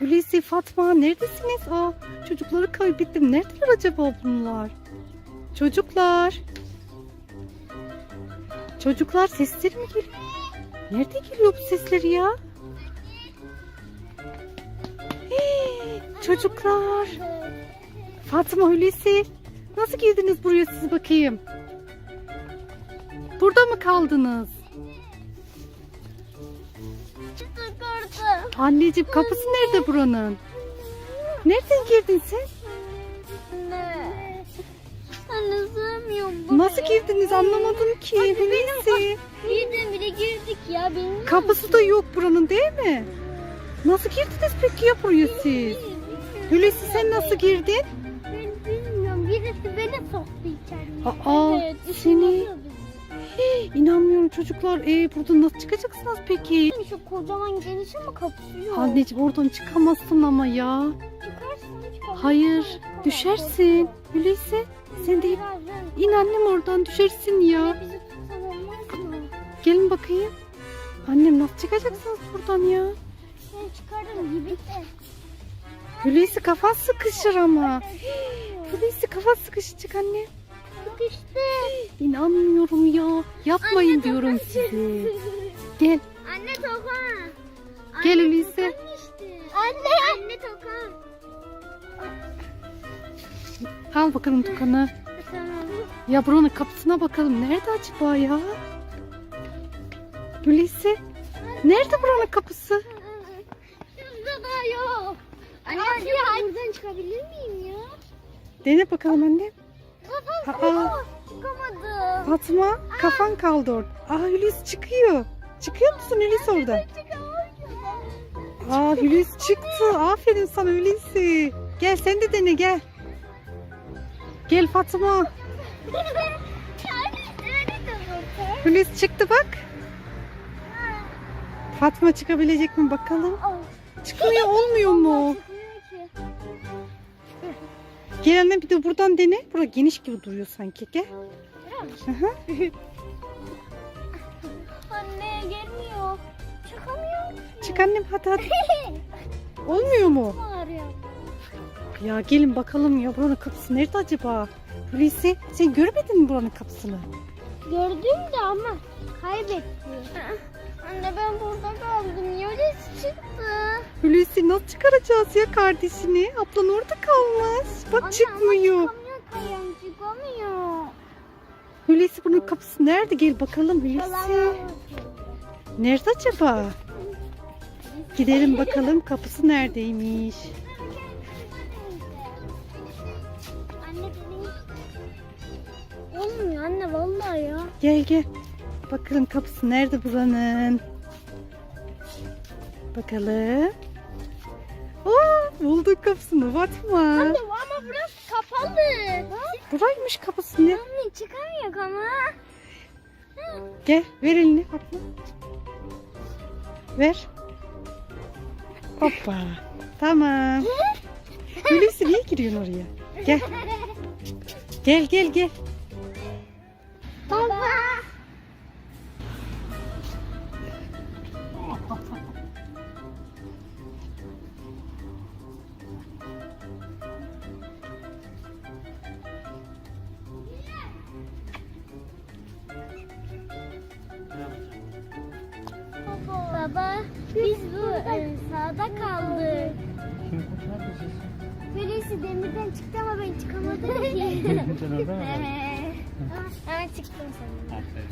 Hulusi, Fatma neredesiniz? Aa, çocukları kaybettim. Neredeler acaba bunlar? Çocuklar. Çocuklar sesleri mi geliyor? Nerede geliyor bu sesler ya? Hii, çocuklar. Fatma, Hulusi. Nasıl girdiniz buraya siz bakayım? Burada mı kaldınız? Anneciğim kapısı nerede buranın? Nereden girdin sen? Anne. Sığmıyorum buraya. Nasıl girdiniz anlamadım ki. Hulusi. Birden bire girdik ya. Bilmiyorum. Kapısı da yok buranın değil mi? Nasıl girdiniz peki ya buraya siz? Hulusi sen nasıl girdin? Ben bilmiyorum. Birisi beni soktu içeri. Aa Evet, seni Hey, inanmıyorum çocuklar. Ee, buradan nasıl çıkacaksınız peki? Şu kocaman geniş ama kapısı yok. Anneciğim oradan çıkamazsın ama ya. Çıkarsın çıkarsın. Hayır düşersin. Hulusi sen de in annem oradan düşersin ya. Anne bizi tutsan olmaz mı? Gelin bakayım. Annem nasıl çıkacaksınız buradan ya? Ben çıkarım gibi de. Hulusi kafan sıkışır ama. Hulusi kafan sıkışacak anne. Sıkıştı. İnanmıyorum ya. Yapmayın Anne, diyorum size. Gel. Anne tokan. Gel Anne, Hulusi. Anne. Anne tokan. Al bakalım Tukan'ı. Tamam. Ya buranın kapısına bakalım. Nerede acaba ya? Hulusi. Nerede buranın kapısı? Şurada da yok. Anne acaba buradan çıkabilir miyim ya? Dene bakalım anne. Aa. Çıkamadım. Fatma kafan kaldı orada. Aa Hulusi çıkıyor. Çıkıyor musun Hulusi orada? Aa Hulusi çıktı. Aferin sana Hulusi. Gel sen de dene gel. Gel Fatma. Hulusi çıktı bak. Fatma çıkabilecek mi bakalım. Çıkmıyor olmuyor mu? Gel anne bir de buradan dene. Bura geniş gibi duruyor sanki. Gel. Hı hı. Anne gelmiyor. Çıkamıyor. Çık annem hadi hadi. Olmuyor mu? Ağrıyor. Ya gelin bakalım ya buranın kapısı nerede acaba? Hulusi sen görmedin mi buranın kapısını? Gördüm de ama kaybetti. Anne ben burada kaldım. Yöresi çıktı. Hulusi nasıl çıkaracağız ya kardeşini? Ablan orada kalmış. Bak Anne, çıkmıyor. Ama çıkamıyor çıkamıyor. Hulusi bunun kapısı nerede? Gel bakalım Hulusi. Nerede acaba? Gidelim bakalım kapısı neredeymiş. Olmuyor anne vallahi ya. Gel gel. Bakalım kapısı nerede buranın? Bakalım. Oo, bulduk kapısını Fatma. Anne ama burası kapalı. Buraymış kapısı ne? Anne çıkamıyor ama. Gel ver elini Fatma. Ver. Hoppa. Tamam. Hulusi niye giriyorsun oraya? Gel. Gel gel gel. Baba, biz bu sağda kaldık. Birisi demirden çıktı ama ben çıkamadım ki. Sen orada mı? Evet. Ama çıktım sanırım. Aferin.